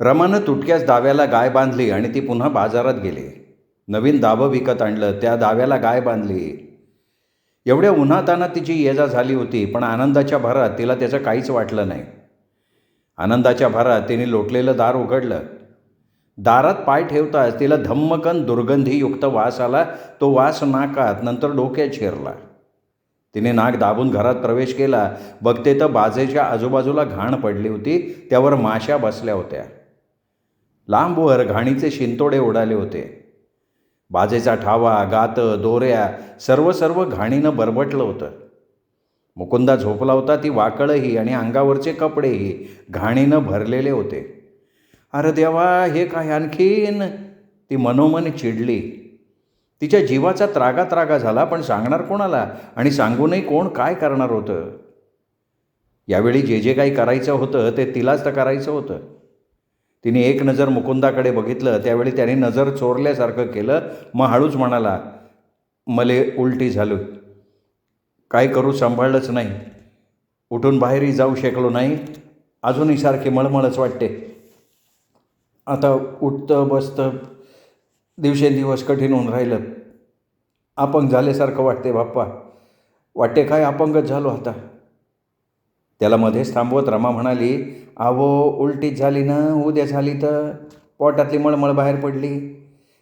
रमानं तुटक्याच दाव्याला गाय बांधली आणि ती पुन्हा बाजारात गेली. नवीन दावं विकत आणलं त्या दाव्याला गाय बांधली. एवढ्या उन्हातानात तिची येजा झाली होती पण आनंदाच्या भरात तिला त्याचं काहीच वाटलं नाही. आनंदाच्या भरात तिने लोटलेलं दार उघडलं. दारात पाय ठेवताच तिला धम्मकन दुर्गंधीयुक्त वास आला तो वास नाकात नंतर डोक्यात शिरला. तिने नाक दाबून घरात प्रवेश केला बघते तर बाजेच्या आजूबाजूला घाण पडली होती त्यावर माश्या बसल्या होत्या. लांबवर घाणीचे शिंतोडे उडाले होते. बाजेचा ठावा गातं दोऱ्या सर्व सर्व घाणीनं बरबटलं होतं. मुकुंदा झोपला होता ती वाकळही आणि अंगावरचे कपडेही घाणीनं भरलेले होते. अरे देवा हे काय आणखीन? ती मनोमन चिडली. तिच्या जीवाचा त्रागा त्रागा झाला पण सांगणार कोणाला? आणि सांगूनही कोण काय करणार होतं? यावेळी जे जे काही करायचं होतं ते तिलाच तर करायचं होतं. तिने एक नजर मुकुंदाकडे बघितलं त्यावेळी त्याने नजर चोरल्यासारखं केलं. मग हळूच म्हणाला मले उलटी झालो. काय करू सांभाळलंच नाही. उठून बाहेरही जाऊ शकलो नाही. अजूनही सारखे मळमळच वाटते. आता उठतं बसतं दिवसेंदिवस कठीण होऊन राहिलं. अपंग झाल्यासारखं वाटते बाप्पा. वाटते काय अपंगच झालो आता. त्याला मध्येच थांबवत रमा म्हणाली आवो उलटीच झाली ना उद्या झाली तर. पोटातली मळमळ बाहेर पडली.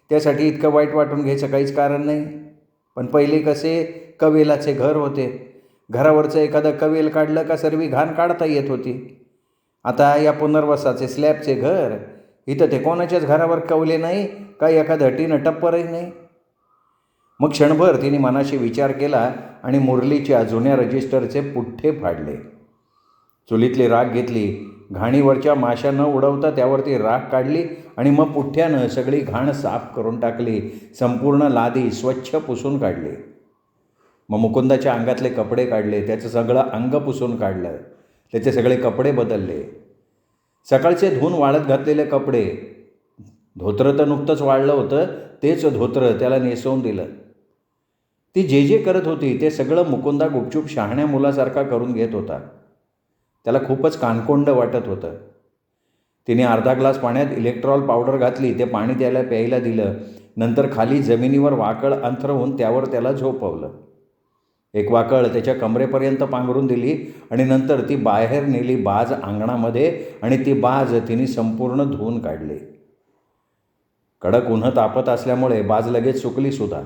त्यासाठी इतकं वाईट वाटून घ्यायचं काहीच कारण नाही. पण पहिले कसे कवेलाचे घर होते. घरावरचं एखादं कवेल काढलं का सर्वी घाण काढता येत होती. आता या पुनर्वसाचे स्लॅबचे घर इथं ते कोणाच्याच घरावर कवले नाही का एखादं टीनं टप्परही नाही? मग क्षणभर तिने मनाशी विचार केला आणि मुरलीच्या जुन्या रजिस्टरचे पुठ्ठे फाडले. चुलीतली राख घेतली. घाणीवरच्या माशा न उडवता त्यावरती राख काढली आणि मग पुठ्ठ्यानं सगळी घाण साफ करून टाकली. संपूर्ण लादी स्वच्छ पुसून काढली. मग मुकुंदाच्या अंगातले कपडे काढले. त्याचं सगळं अंग पुसून काढलं. त्याचे सगळे कपडे बदलले. सकाळचे धुवून वाळत घातलेले कपडे. धोत्रं तर नुकतंच वाळलं होतं. तेच धोत्रं त्याला नेसवून दिलं. ती जे जे करत होती ते सगळं मुकुंदा गुपचूप शहाण्या मुलासारखा करून घेत होता. त्याला खूपच कानकोंड वाटत होतं. तिने अर्धा ग्लास पाण्यात इलेक्ट्रॉल पावडर घातली ते पाणी त्याला प्यायला दिलं. नंतर खाली जमिनीवर वाकळ अंथरवून त्यावर त्याला झोपवलं. एक वाकळ त्याच्या कमरेपर्यंत पांघरून दिली आणि नंतर ती बाहेर नेली बाज अंगणामध्ये आणि ती बाज तिने संपूर्ण धुवून काढली. कडक उन्हं तापत असल्यामुळे बाज लगेच सुकली सुद्धा.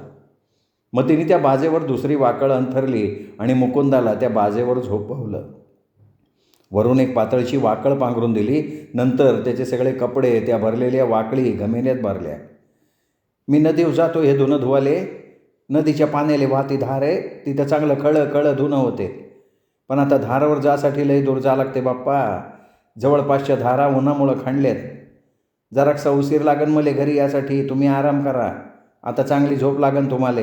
मग तिने त्या बाजेवर दुसरी वाकळ अंथरली आणि मुकुंदाला त्या बाजेवर झोपवलं. वरून एक पातळशी वाकळ पांघरून दिली. नंतर त्याचे सगळे कपडे त्या भरलेल्या वाकळी गमेण्यात भरल्या. मी नदीवर जातो हे धुणं धुवाले. नदीच्या पाण्याले वाहती धार आहे तिथं चांगलं खळं खळं धुणं होते. पण आता धारावर जासाठी लई दूर जा लागते बाप्पा. जवळपासच्या धारा उन्हामुळं खांडल्यात जराकसा उशीर लागन मले घरी यासाठी तुम्ही आराम करा. आता चांगली झोप लागन तुम्हाला.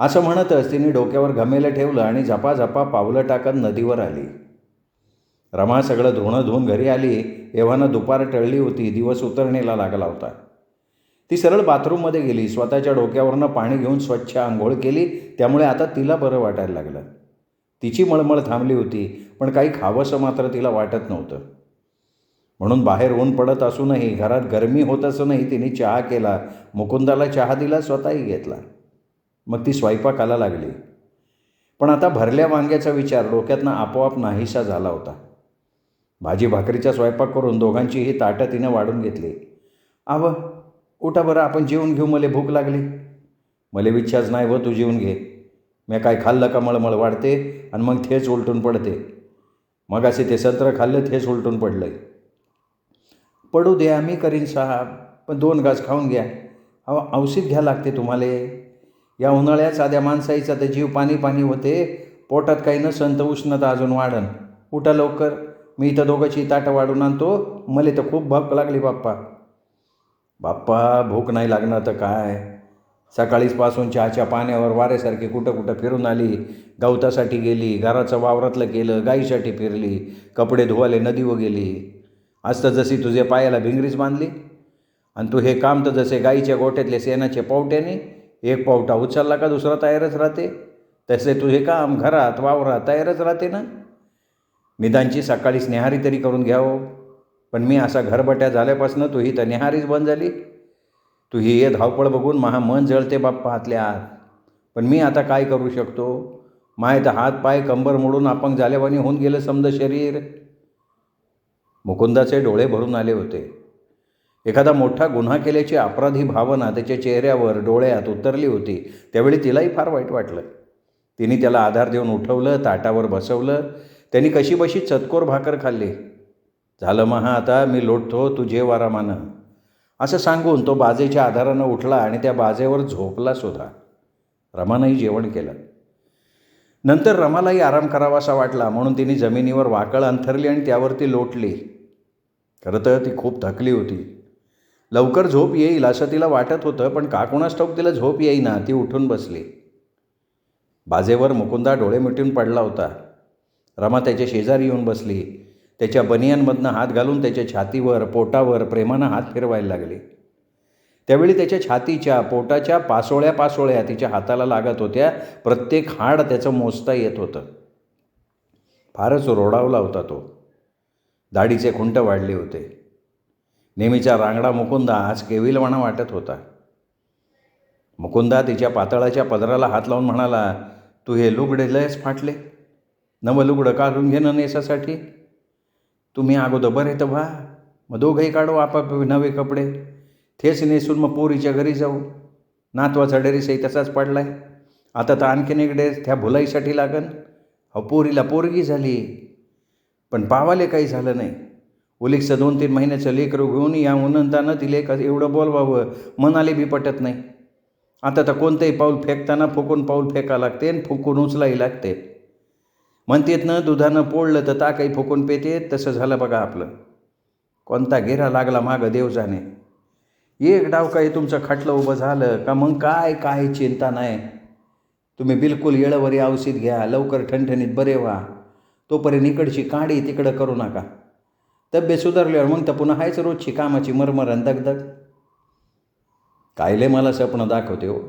असं म्हणतच तिने डोक्यावर घमेलं ठेवलं आणि झपाझपा पावलं टाकत नदीवर आली. रमा सगळं धुणं धुवून घरी आली एव्हानं दुपार टळली होती दिवस उतरणीला लागला होता. ती सरळ बाथरूममध्ये गेली स्वतःच्या डोक्यावरनं पाणी घेऊन स्वच्छ आंघोळ केली त्यामुळे आता तिला बरं वाटायला लागलं. तिची मळमळ थांबली होती पण काही खावंसं मात्र तिला वाटत नव्हतं. म्हणून बाहेर ऊन पडत असूनही घरात गरमी होत असूनही तिने चहा केला मुकुंदाला चहा दिला स्वतःही घेतला. मग ती स्वयंपाकाला लागली. पण आता भरल्या वांग्याचा विचार डोक्यातनं आपोआप नाहीसा झाला होता. भाजी भाकरीचा स्वयंपाक करून दोघांचीही ताटं तिनं वाढून घेतली. आव उठा बरं आपण जेवून घेऊ मले भूक लागली. मले विच्छाच नाही व तू जेवून घे. मी काय खाल्लं का मळमळ वाढते आणि मग थेच उलटून पडते. मग असे ते संत्र खाल्लं थेच उलटून पडलं पडू द्या मी करीन साहेब. पण दोन घास खाऊन घ्या. अहो औषध घ्या लागते तुम्हाला. या उन्हाळ्यात साध्या माणसाईचा तर जीव पाणी पाणी होते. पोटात काही नसन तर उष्णता अजून वाढन. उठा लवकर. मी इथं दोघांची ताटं वाढून आणतो. मले तर खूप भूक लागली बाप्पा. बाप्पा भूक नाही लागणार तर काय? सकाळीचपासून चहाच्या पाण्यावर वाऱ्यासारखी कुठं कुठं फिरून आली. गवतासाठी गेली घराचं वावरातलं केलं गाईसाठी फिरली कपडे धुवाले नदीवर गेली. आज तर जशी तुझ्या पायाला भिंगरीच बांधली. आणि तू हे काम तर जसे गाईच्या गोठ्यातले सेनाचे पावट्याने एक पावटा उचलला का दुसरा तयारच राहते? तसे तुझे काम घरात वावरात तयारच राहते ना? निदानची सकाळी स्नेहारी तरी करून घ्यावं. पण मी असा घरबट्या झाल्यापासून तू ही तर नेहारीच बंद झाली. तू ही हे धावपळ बघून महा मन जळते बाप्पा आतल्या आत. पण मी आता काय करू शकतो? माय तर हात पाय कंबर मोडून अपंग झाल्यावानी होऊन गेलं समज शरीर. मुकुंदाचे डोळे भरून आले होते. एखादा मोठा गुन्हा केल्याची अपराधी भावना त्याच्या चेहऱ्यावर डोळ्यात उतरली होती. त्यावेळी तिलाही फार वाईट वाटलं. तिने त्याला आधार देऊन उठवलं ताटावर बसवलं. त्यांनी कशी बशी चतकोर भाकर खाल्ली. झालं महा आता मी लोटतो तुझे वारामानं. आरामानं असं सांगून तो बाजेच्या आधारानं उठला आणि त्या बाजेवर झोपला सुद्धा. रमानंही जेवण केलं. नंतर रमालाही आराम करावासा वाटला म्हणून तिने जमिनीवर वाकळ अंथरली आणि त्यावरती लोटली. खरं तर ती खूप थकली होती. लवकर झोप येईल असं तिला वाटत होतं पण काकुणास ठाऊक तिला झोप येईना ती उठून बसली. बाजेवर मुकुंदा डोळे मिटून पडला होता. रमा त्याच्या शेजारी येऊन बसली. त्याच्या बनियांमधनं हात घालून त्याच्या छातीवर पोटावर प्रेमानं हात फिरवायला लागली. त्यावेळी त्याच्या छातीच्या पोटाच्या पासोळ्या पासोळ्या तिच्या हाताला लागत होत्या. प्रत्येक हाड त्याचं मोजता येत होतं. फारच रोडावला होता तो. दाढीचे खुंट वाढले होते. नेहमीचा रांगडा मुकुंदा आज केविलवाणा वाटत होता. मुकुंदा तिच्या पातळाच्या पदराला हात लावून म्हणाला तू हे लुगडेलयच फाटले. नवं लुगडं काढून घेणं नेसासाठी. तुम्ही अगोदर बरे तर व्हा मग दोघंही काढू आपाप नवे कपडे. थेस नेसून मग पोरीच्या घरी जाऊ. नातवाचा डेरीसही तसाच पडला आहे आता तर आणखीन एक त्या भुलाईसाठी लागन. हो पोरीला पोरगी झाली. पण पावाले काही झालं नाही. उलिकचं दोन तीन महिन्याचं लेकरू घेऊन या उनंतानं तिले का एवढं बोलवावं मनाले बी पटत नाही. आता तर कोणतंही पाऊल फेकताना फुकून पाऊल फेका लागते आणि फुकून उचलाही लागते. म्हणतेत ना दुधानं पोळलं तर ताकही फुकून पेते तसं झालं बघा आपलं. कोणता घेरा लागला मागं देव जाणे एक डाव काही तुमचं खटलं उभं झालं का मग काय काय चिंता नाही. तुम्ही बिलकुल येळवरी औषध घ्या लवकर ठणठणीत बरे व्हा. तोपर्यंत इकडची काडी तिकडं करू नका. तब्येत सुधारल्यावर मग तर पुन्हा हायच रोजची कामाची मरमर दगदग. कायले मला स्वप्न दाखवते हो.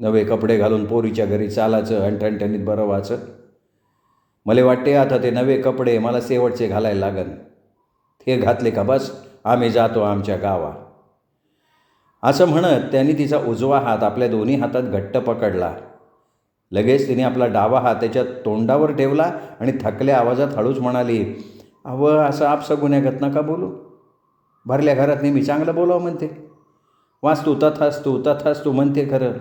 नवे कपडे घालून पोरीच्या घरी चालायचं आणि ठणठणीत बरं व्हायचं. मला वाटते आता ते नवे कपडे मला शेवटचे घालायला लागन. ते घातले का बस? आम्ही जातो आमच्या गावा. असं म्हणत त्यांनी तिचा उजवा हात आपल्या दोन्ही हातात घट्ट पकडला. लगेच तिने आपला डावा हात त्याच्या तोंडावर ठेवला आणि थकल्या आवाजात हळूच म्हणाली अव असं आपसगुन्यागत नका बोलू. भरल्या घरात नेहमी चांगलं बोलावं म्हणते. वास्तू तथास्तू तथास्तू म्हणते खरं.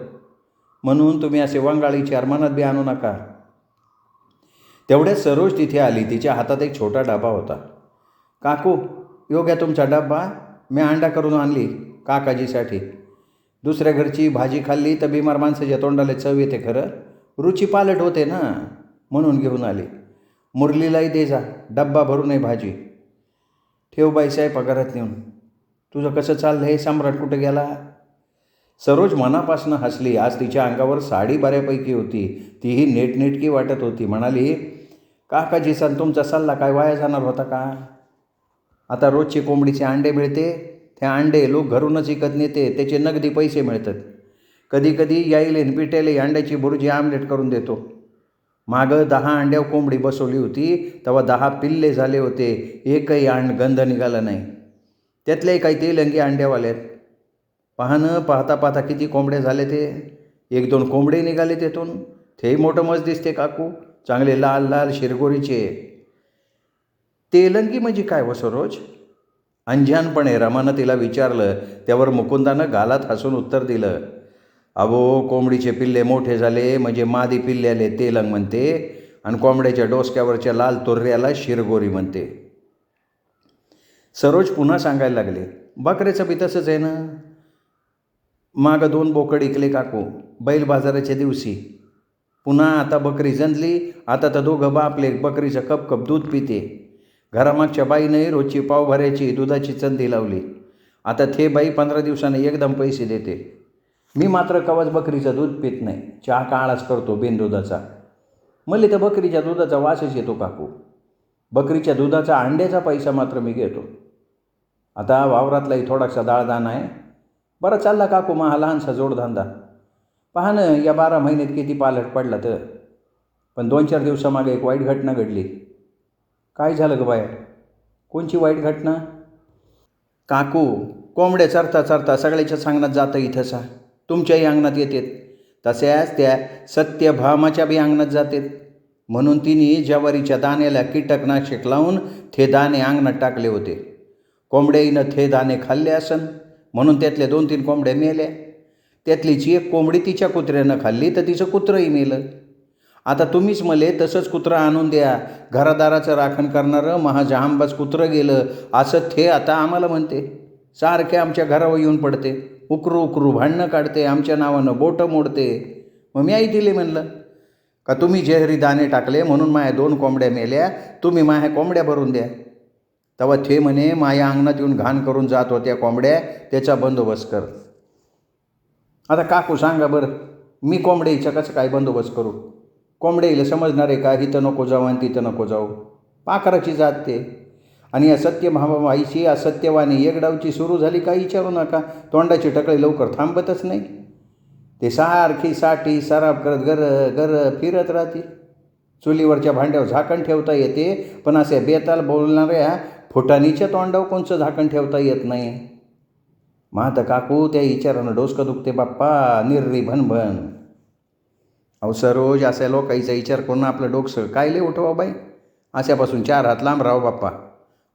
म्हणून तुम्ही असे वंगाळी चारमानात बी आणू नका. तेवढ्यात सरोज तिथे आली. तिच्या हातात एक छोटा डबा होता. काकू योग्य तुमचा डब्बा मी अंडा करून आणली काकाजीसाठी. दुसऱ्या घरची भाजी खाल्ली तर बिमार माणसाच्या तोंडाला चव येते खरं. रुची पालट होते ना म्हणून घेऊन आली. मुरलीलाही दे जा. डब्बा भरू नये भाजी. ठेव बाईसाहेब पगारात नेऊन. तुझं कसं चाललं हे सम्राट कुठं गेला? सरोज मनापासून हसली. आज तिच्या अंगावर साडी बऱ्यापैकी होती. तीही नेटनेटकी वाटत होती. म्हणाली काकाजी सण तुमचा सल्ला काय? वाया जाणार होता का? आता रोजची कोंबडीचे अंडे मिळते ते अंडे लोक घरूनच विकत नेते त्याचे नगदी पैसे मिळतात. कधी कधी याईले पिटेले अंड्याची बुरुजी आमलेट करून देतो. मागं दहा अंड्यावर कोंबडी बसवली होती तेव्हा दहा पिल्ले झाले होते एकही अंड गंध निघाला नाही. त्यातलेही काही तेलंगी अंड्यावाले आहेत. पाहणं पाहता पाहता किती कोंबड्या झाले ते? एक दोन कोंबडे निघाले तेथून. तेही मोठं मज दिसते काकू. चांगले लाल लाल शिरगोरीचे. तेलंगी म्हणजे काय व सरोज? अंजानपणे रमानं तिला विचारलं त्यावर मुकुंदानं गालात हसून उत्तर दिलं अबो कोंबडीचे पिल्ले मोठे झाले म्हणजे मादी पिल्ल्याले तेलंग म्हणते आणि कोंबड्याच्या डोसक्यावरच्या लाल तोर्ऱ्याला शिरगोरी म्हणते. सरोज पुन्हा सांगायला लागले बकऱ्याचं बी तसंच आहे ना? मागं दोन बोकड इकले काकू बैल बाजाराच्या दिवशी पुन्हा आता बकरी जंजली आता तर दोघं बापले बकरीचं कप कप दूध पिते. घरामागच्या बाईनंही रोजची पाव भरायची दुधाची चंदी लावली. आता थे बाई पंधरा दिवसाने एकदम पैसे देते. मी मात्र कवच बकरीचं दूध पित नाही. चहा काळाच करतो बिनदुधाचा. मला तर बकरीच्या दुधाचा वासच येतो काकू. बकरीच्या दुधाचा अंड्याचा पैसा मात्र मी घेतो. आता वावरातलाही थोडासा डाळदाण आहे. बरं चालला काकू महा लहानसा जोडधंदा. पहा ना या बारा महिन्यात किती पालट पडला तर? पण दोन चार दिवसामागे एक वाईट घटना घडली. काय झालं ग बाया? कोणची वाईट घटना? काकू कोंबड्या चरता चरता सगळ्याच्या सांगण्यात जातं इथंसा तुमच्याही अंगणात येतात. तसेच त्या सत्यभामाच्या बी अंगणात जातात. म्हणून तिने ज्वारीच्या दाण्याला कीटकनाशक लावून ते दाणे अंगणात टाकले होते. कोंबड्याईनं ते दाणे खाल्ले असन. म्हणून त्यातल्या दोन तीन कोंबड्या मेल्या. त्यातलीची एक कोंबडी तिच्या कुत्र्यानं खाल्ली तर तिचं कुत्रंही मेलं. आता तुम्हीच मले तसंच कुत्रं आणून द्या. घरादाराचं राखण करणारं महाजहांबाज कुत्रं गेलं असं थे आता आम्हाला म्हणते. सारखे आमच्या घरावर येऊन पडते. उकरू उकरू भांडणं काढते आमच्या नावानं बोटं मोडते. मग मी आई दिले म्हणलं का तुम्ही जेहरी दाणे टाकले म्हणून माया दोन कोंबड्या मेल्या तुम्ही माया कोंबड्या भरून द्या. तेव्हा थे म्हणे माया अंगणात येऊन घाण करून जात होत्या कोंबड्या त्याचा बंदोबस्त कर. आता काकू सांगा बरं मी कोंबड्याचा कसं काय बंदोबस्त करू? कोंबड्याला समजणार आहे का इथं नको जाऊ आणि तिथं नको जाऊ? पाखराची जात ते. आणि या सत्यभामाबाईची असत्यवाणी एक डावची सुरू झाली का विचारू नका. तोंडाची टकळी लवकर थांबतच नाही. ते सारखी साठी सराब करत गर गर फिरत राहते चुलीवरच्या भांड्यावर झाकण ठेवता येते पण असे बेताल बोलणाऱ्या फुटाणीच्या तोंडावर कोणचं झाकण ठेवता येत नाही. मात काकू त्या विचारानं डोसकं दुखते बाप्पा निर्री भनभन अहो सरोज अशा लोकाईचा विचार करून आपलं डोकसं कायले उठवा बाई अशापासून चार हात लांब राहो बाप्पा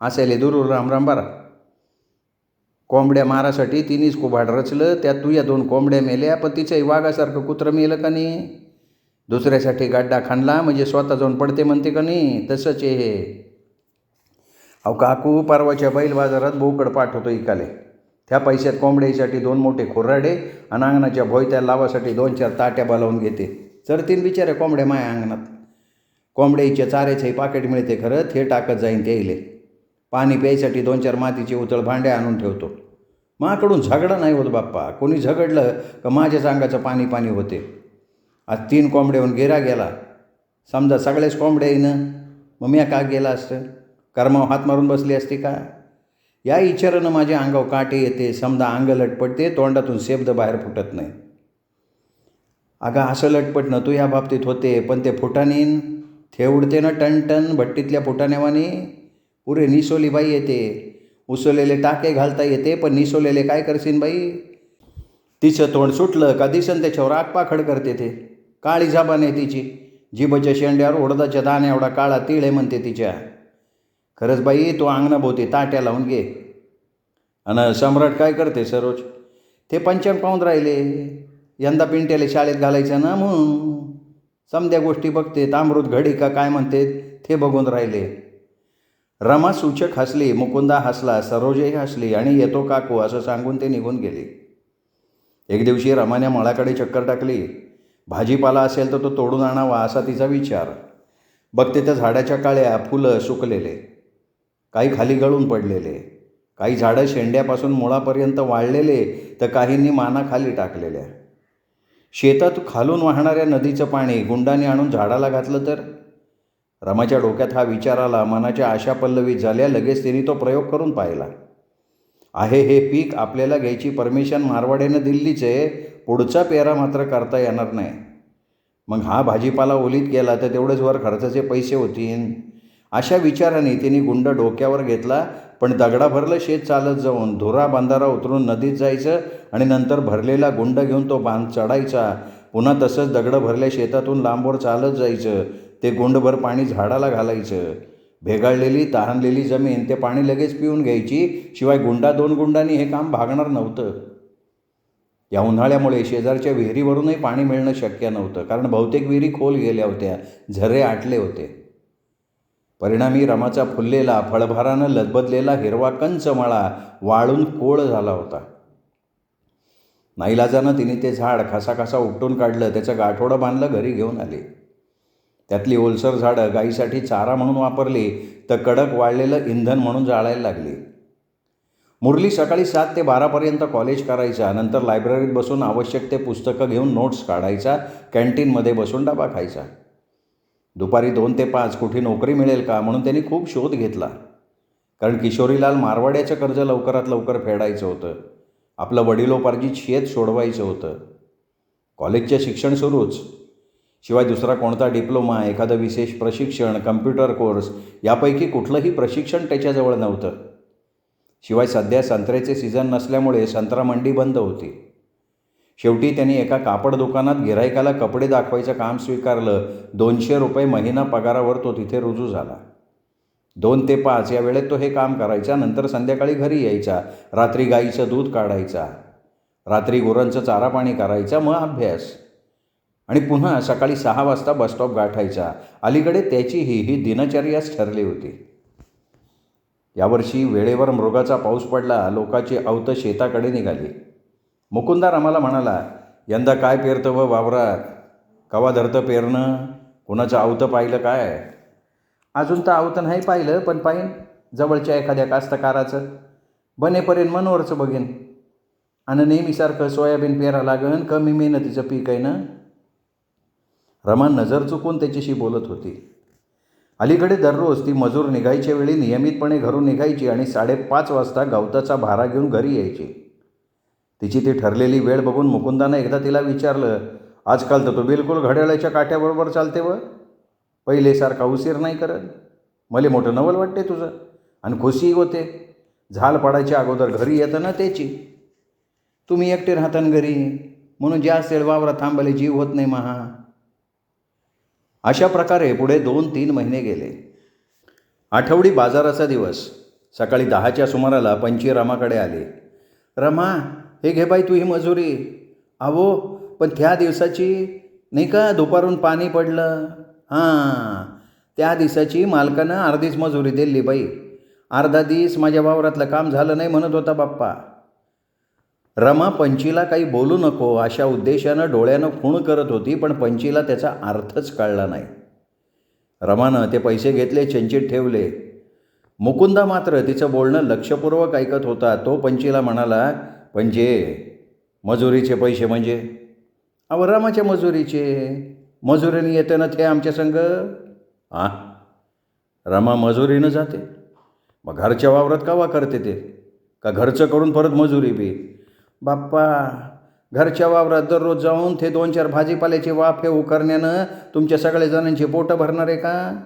असायले दुरूर राम राम बारा कोंबड्या मारासाठी तिनेच कुभाड रचलं त्यात तुझ्या दोन कोंबड्या मेल्या पण तिच्याही वाघासारखं कुत्रं मेलं का नाही दुसऱ्यासाठी गाड्डा खाणला म्हणजे स्वतः जाऊन पडते म्हणते का नाही तसंच हे अहो काकू परवाच्या बैल बाजारात बोकड पाठवतो इकाले त्या पैशात कोंबड्यासाठी दोन मोठे खुर्राडे आणि अंगणाच्या भोयत्या लावासाठी दोन चार ताट्या बोलावून घेते. चरतीन बिचारे कोंबड्या माया अंगणात. कोंबड्याच्या चाऱ्याचंही पाकिट मिळते खरं ते टाकत जाईन ते इले. पाणी प्यायसाठी दोन चार मातीचे उतळ भांडे आणून ठेवतो. माकडून झगडा नाही होत बाप्पा. कोणी झगडलं का माझ्याच अंगाचं पाणी पाणी होते. आज तीन कोंबड्याहून गेरा गेला. समजा सगळेच कोंबड्या येईनं मग मी का गेला असतं? कर्माव हात मारून बसली असती का? या विचारानं माझ्या अंगावर काटे येते समजा अंग लटपटते तोंडातून शब्द बाहेर फुटत नाही. अगं असं लटपटणं तू या बाबतीत होते पण ते फुटानीन थे उडते ना टनटन भट्टीतल्या फुटानेवाने पुरे निसोली बाई येते उसवलेले टाके घालता येते पण निसोलेले काय करशील बाई? तिचं तोंड सुटलं का दिसन त्याच्यावर आगपाखड करते ते. काळी जाबान आहे तिची. जिभच्या शेंड्यावर उडदाच्या दाण्या एवढा काळा तिळ आहे म्हणते तिच्या. खरंच बाई तो अंगणाभोवती ताट्या लावून घे. आणि सम्राट काय करते सरोज? ते पंचांग पाहून राहिले. यंदा पिंट्याला शाळेत घालायचं ना म्हणून. समद्या गोष्टी बघते तामृत घडी का काय म्हणते ते बघून राहिले. रमा सूचक हसली मुकुंदा हसला सरोजही हसली आणि येतो काकू असं सांगून ते निघून गेले. एक दिवशी रमाने मळाकडे चक्कर टाकली. भाजीपाला असेल तर तो तोडून आणावा असा तिचा विचार. बघते त्या झाडाच्या काळ्या फुलं सुकलेले. काही खाली गळून पडलेले काही झाडं शेंड्यापासून मुळापर्यंत वाळलेले तर काहींनी माना खाली टाकलेल्या. शेतात खालून वाहणाऱ्या नदीचं पाणी गुंडाने आणून झाडाला घातलं तर? रमाच्या डोक्यात हा विचार आला मनाच्या आशा पल्लवी झाल्या लगेच तिने तो प्रयोग करून पाहिला. आहे हे पीक आपल्याला घ्यायची परमिशन मारवाड्यानं दिल्लीच आहे पुढचा पेरा मात्र करता येणार नाही. मग हा भाजीपाला ओलीत गेला तर तेवढेच वर खर्चाचे पैसे होतील अशा विचाराने तिने गुंड डोक्यावर घेतला पण दगडा भरलं शेत चालत जाऊन धुरा बांधारा उतरून नदीत जायचं आणि नंतर भरलेला गुंड घेऊन तो बांध चढायचा. पुन्हा तसंच दगडं भरल्या शेतातून लांबवर चालत जायचं. ते गुंडभर पाणी झाडाला घालायचं. भेगाळलेली तहानलेली जमीन ते पाणी लगेच पिऊन घ्यायची शिवाय गुंडा दोन गुंडांनी हे काम भागणार नव्हतं. या उन्हाळ्यामुळे शेजारच्या विहिरीवरूनही पाणी मिळणं शक्य नव्हतं कारण बहुतेक विहिरी खोल गेल्या होत्या झरे आटले होते. परिणामी रमाचा फुललेला फळभारानं लदबदलेला हिरवा कंच मळा वाळून कोळ झाला होता. नाईलाजानं तिने ते झाड खासाखासा उपटून काढलं त्याचं गाठोडं बांधलं घरी घेऊन आले. त्यातली ओलसर झाडं गाईसाठी चारा म्हणून वापरली तर कडक वाळलेलं इंधन म्हणून जाळायला लागली. मुरली सकाळी सात ते बारापर्यंत कॉलेज करायचा नंतर लायब्ररीत बसून आवश्यक ते पुस्तकं घेऊन नोट्स काढायचा कॅन्टीनमध्ये बसून डबा खायचा. दुपारी दोन ते पाच कुठे नोकरी मिळेल का म्हणून त्यांनी खूप शोध घेतला. कारण किशोरीलाल मारवाड्याचं कर्ज लवकरात लवकर फेडायचं होतं. आपलं वडिलोपार्जित शेत सोडवायचं होतं. कॉलेजचं शिक्षण सुरूच. शिवाय दुसरा कोणता डिप्लोमा एखादं विशेष प्रशिक्षण कम्प्युटर कोर्स यापैकी कुठलंही प्रशिक्षण त्याच्याजवळ नव्हतं. शिवाय सध्या संत्र्याचे सीझन नसल्यामुळे संत्रा मंडी बंद होती. शेवटी त्यांनी एका कापड दुकानात गिरायकाला कपडे दाखवायचं काम स्वीकारलं. दोनशे रुपये महिना पगारावर तो तिथे रुजू झाला. दोन ते पाच या वेळेत तो हे काम करायचा नंतर संध्याकाळी घरी यायचा रात्री गाईचं दूध काढायचा रात्री गुरांचं चारा पाणी करायचा मग अभ्यास. आणि पुन्हा सकाळी सहा वाजता बसस्टॉप गाठायचा. अलीकडे त्याचीही ही दिनचर्याच ठरली होती. यावर्षी वेळेवर मृगाचा पाऊस पडला लोकाची अवत शेताकडे निघाली. मुकुंदार आम्हाला म्हणाला यंदा काय पेरतं व वावरात? कवा धरतं पेरणं? कुणाचं आवतं पाहिलं काय? अजून तर आवतं नाही पाहिलं पण पाहिन. जवळच्या एखाद्या कास्तकाराचं. बनेपर्यंत मनोवरचं बघेन. आणि नेहमीसारखं सोयाबीन पेरा लागन कमी मेहनतीचं पीक आहे ना? रमा नजर चुकून त्याच्याशी बोलत होती. अलीकडे दररोज ती मजूर निघायच्या वेळी नियमितपणे घरून निघायची आणि साडेपाच वाजता गवताचा भारा घेऊन घरी यायची. तिची ती ठरलेली वेळ बघून मुकुंदानं एकदा तिला विचारलं आजकाल तर तू बिलकुल घड्याळाच्या काठ्याबरोबर चालते व? पहिलेसारखा उशीर नाही करत? मला मोठं नवल वाटते तुझं. आणि खुशी होते. झाल पाडायच्या अगोदर घरी येतं ना त्याची. तुम्ही एकटे राहता घरी. म्हणून जास्त असेल वावरात थांबायला जीव होत नाही महा. अशा प्रकारे पुढे दोन तीन महिने गेले. आठवडी बाजाराचा दिवस. सकाळी दहाच्या सुमाराला पंची रमाकडे आले. रमा हे घे बाई तू ही मजुरी. अहो पण त्या दिवसाची नाही का दुपारून पाणी पडलं? हां. त्या दिवसाची मालकानं अर्धीच मजुरी दिली बाई. अर्धा दिस माझ्या वावरातलं काम झालं नाही म्हणत होता बाप्पा. रमा पंचीला काही बोलू नको. अशा उद्देशानं डोळ्यानं खूण करत होती पण पंचीला त्याचा अर्थच कळला नाही. रमानं ते पैसे घेतले चंचित ठेवले. मुकुंदा मात्र तिचं बोलणं लक्षपूर्वक ऐकत होता. तो पंचीला म्हणाला पंचे मजुरीचे पैसे म्हणजे? अहो रमाच्या मजुरीचे. मजुरीने येते ना ते आमच्या संग? आ? रमा मजुरीनं जाते. मग घरच्या वावरात कावा करते ते? का घरचं करून परत मजुरी बी? बाप्पा घरच्या वावरात दररोज जाऊन ते दोन चार भाजीपाल्याचे वाफे करण्यानं तुमच्या सगळ्या जणांची पोटं भरणार आहे का?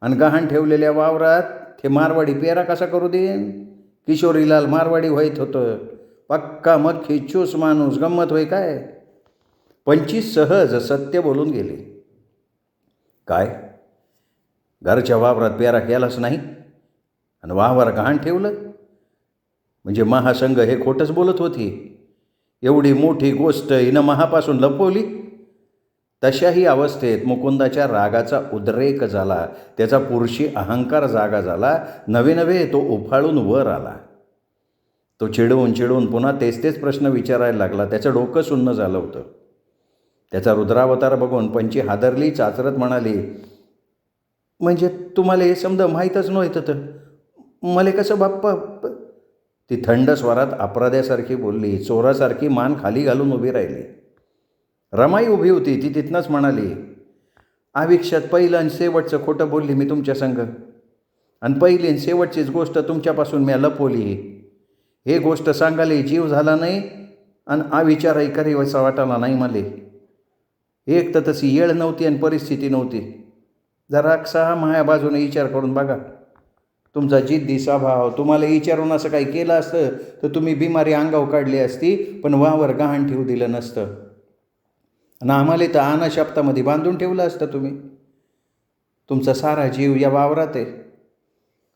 आणि गहाण ठेवलेल्या वावरात ते मारवाडी पेरा कसा करू देईन? किशोरीलाल मारवाडी व्हायत होतं. पक्का मग खिचूस माणूस गंमत होय काय? पंचवीस सहज सत्य बोलून गेले. काय? घरच्या वावरात पेरा केलाच नाही? आणि वावर गहाण ठेवलं? म्हणजे महासंघ हे खोटंच बोलत होती. एवढी मोठी गोष्ट हिनं महापासून लपवली? तशाही अवस्थेत मुकुंदाच्या रागाचा उद्रेक झाला. त्याचा पुरुषी अहंकार जागा झाला. नवे नवे तो उफाळून वर आला. तो चिडवून चिडवून पुन्हा तेच तेच प्रश्न विचारायला लागला. त्याचं डोकं सुन्न झालं होतं. त्याचा रुद्रावतार बघून पंची हादरली चाचरत म्हणाली म्हणजे तुम्हाला हे समजा माहीतच नव्हतं तर? मला कसं बाप्पा ती थंड स्वरात अपराध्यासारखी बोलली चोरासारखी मान खाली घालून उभी राहिली. रमाई उभी होती ती तिथनंच म्हणाली आयुष्यात पहिलं आणि शेवटचं खोटं बोलली मी तुमच्या संग. आणि पहिली आणि शेवटचीच गोष्ट तुमच्यापासून मी लपवली. हे गोष्ट सांगाले जीव झाला नाही आणि हा विचार ऐकारी असा वाटाला नाही मले. एक तर तशी येळ नव्हती आणि परिस्थिती नव्हती. जरा सहा माया बाजूने विचार करून बघा. तुमचा जिद्दी स्वभाव तुम्हाला विचारून असं काही केलं असतं तर तुम्ही बिमारी अंगाव काढली असती पण वावर गहाण ठेवू दिलं नसतं. आणि आम्हाला तर आना शब्दामध्ये बांधून ठेवलं असतं तुम्ही. तुमचा सारा जीव या वावरात आहे.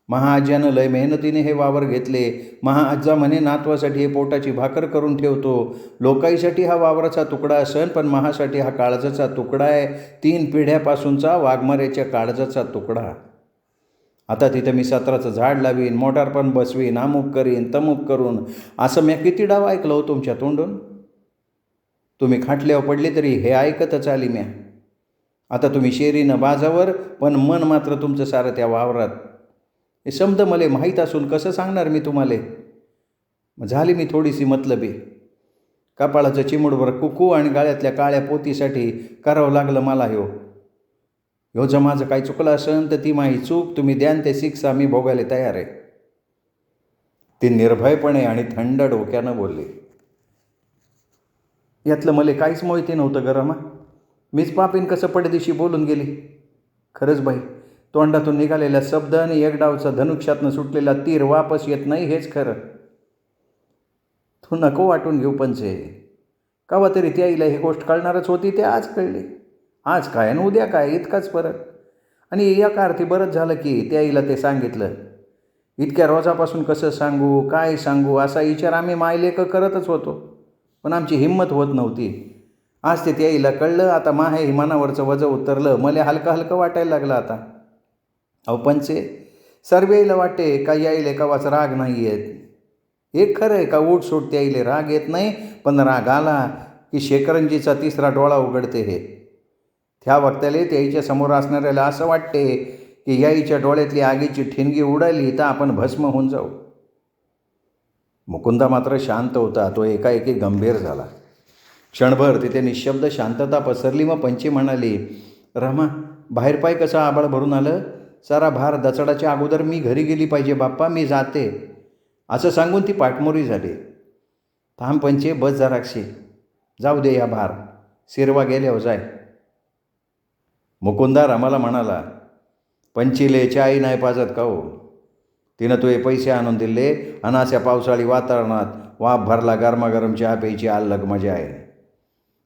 महाआज्यानं लय मेहनतीने हे वावर घेतले. महाआज्जा म्हणे नातवासाठी हे पोटाची भाकर करून ठेवतो. लोकाईसाठी हा वावराचा तुकडा असन पण महासाठी हा काळजाचा तुकडा आहे. तीन पिढ्यापासूनचा वाघमारेच्या काळजाचा तुकडा. आता तिथं मी सत्राचं झाड लावीन मोटार पण बसवीन अमुक करीन तमुक करून. असं मी किती डाव ऐकलं हो तुमच्या तोंडून? तुम्ही खाटल्यावर पडले तरी हे ऐकतच आली म्या. आता तुम्ही शेरीनं बाजावर पण मन मात्र तुमचं सारं त्या वावरात. हे शब्द मला माहीत असून कसं सांगणार मी तुम्हाला? मग झाली मी थोडीशी मतलबी. कपाळाचं चिमुडभर कुकू आणि गाळ्यातल्या काळ्या पोतीसाठी करावं लागलं मला ह्यो. ह्यो जर माझं काही चुकलं असेल तर ती माही चूक तुम्ही द्यान ते शिक्षा मी भोगायला तयार आहे. ती निर्भयपणे आणि थंड डोक्यानं बोलली. यातलं मला काहीच माहिती नव्हतं गरमा मीच पापीन कसं पडदिशी बोलून गेली? खरंच बाई तोंडातून निघालेल्या शब्द आणि एक डावचा धनुष्यातनं सुटलेला तीर वापस येत नाही हेच खरं. तू नको वाटून घेऊ पंचे कवा तरी त्या आईला ही गोष्ट कळणारच होती ते आज कळली. आज काय आणि उद्या काय इतकाच फरक. आणि या अर्थी बरंच झालं की त्या आईला ते सांगितलं. इतक्या रोजापासून कसं सांगू काय सांगू असा विचार आम्ही मायलेक करतच होतो. पण आमची हिंमत होत नव्हती. आज ते त्या आईला कळलं आता माहे हिमानावरचं वजं उतरलं मला हलकं हलकं वाटायला लागलं आता. अहो पंचे सर्वेला वाटते का यायले कवाच राग नाही येत? एक खरं आहे का उठ सूट यायले राग येत नाही? पण राग आला की शेकरंजीचा तिसरा डोळा उघडते हे. त्या वक्त्याला त्याईच्या समोर असणाऱ्याला असं वाटते की याईच्या डोळ्यातली आगीची ठिणगी उडाली तर आपण भस्म होऊन जाऊ. मुकुंदा मात्र शांत होता तो एकाएकी गंभीर झाला. क्षणभर तिथे निशब्द शांतता पसरली मग पंची म्हणाली रमा बाहेर पाय कसं आबाळ भरून आलं? सारा भार दचडाच्या अगोदर मी घरी गेली पाहिजे बाप्पा मी जाते. असं सांगून ती पाठमोरी झाली. थांब पंचे बस जराक्षी जाऊ दे या भार. सिरवा गेल्यावर हो जाय. मुकुंदार रमाला म्हणाला पंचिले चाई नाही पाजत का हो तिनं तुझे पैसे आणून दिले अनाच्या पावसाळी वातावरणात वाफ भरला गरमागरम चहा प्यायची आल्लग मजा आहे.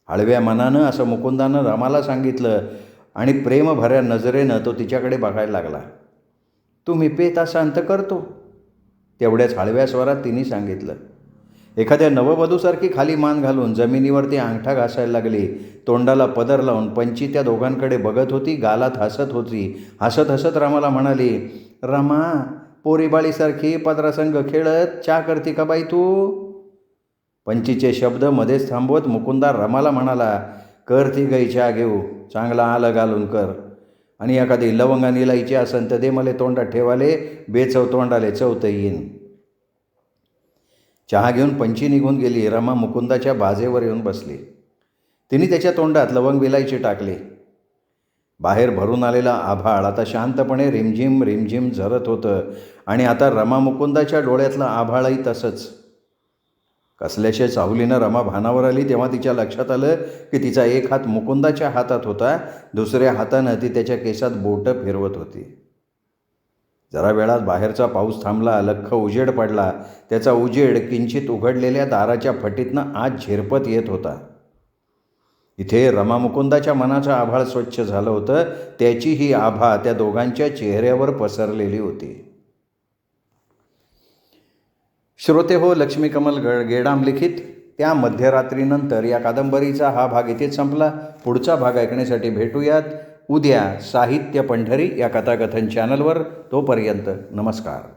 हळव्या मनानं असं मुकुंदानं रमाला सांगितलं आणि प्रेमभऱ्या नजरेनं तो तिच्याकडे बघायला लागला. तुम्ही पेत असाल तर करतो. तेवढ्याच हळव्या स्वरात तिने सांगितलं. एखाद्या नववधूसारखी खाली मान घालून जमिनीवरती अंगठा घासायला लागली. तोंडाला पदर लावून पंची त्या दोघांकडे बघत होती गालात हसत होती. हसत हसत रामाला म्हणाली रमा पोरीबाळीसारखी पदरासंग खेळत चा करती का बाई तू? पंचीचे शब्द मध्येच थांबवत मुकुंदा रमाला म्हणाला कर ती गाई चहा घेऊ चांगला आलं घालून कर. आणि एखादी लवंगा निलायची असन तर दे मला तोंडात ठेवाले बेचव तोंडाले चवत येईन. चहा घेऊन पंची निघून गेली रमा मुकुंदाच्या बाजेवर येऊन बसली. तिने त्याच्या तोंडात लवंग विलायची टाकली. बाहेर भरून आलेला आभाळ आता शांतपणे रिमझिम रिमझिम झरत होतं आणि आता रमा मुकुंदाच्या डोळ्यातलं आभाळही तसंच. कसल्याशा चाहुलीनं रमा भानावर आली तेव्हा तिच्या लक्षात आलं की तिचा एक हात मुकुंदाच्या हातात होता दुसऱ्या हातानं ती त्याच्या केसात बोटं फिरवत होती. जरा वेळात बाहेरचा पाऊस थांबला लख्ख उजेड पडला. त्याचा उजेड किंचित उघडलेल्या दाराच्या फटीतनं आज झिरपत येत होता. इथे रमा मुकुंदाच्या मनाचं आभाळ स्वच्छ झालं होतं त्याची ही आभा त्या दोघांच्या चेहऱ्यावर पसरलेली होती. श्रोते हो लक्ष्मी कमल गड गेडाम लिखित. त्या मध्यरात्रीनंतर या कादंबरीचा हा भाग इथेच संपला. पुढचा भाग ऐकण्यासाठी भेटूयात. उद्या साहित्य पंढरी या कथाकथन चॅनलवर तोपर्यंत नमस्कार.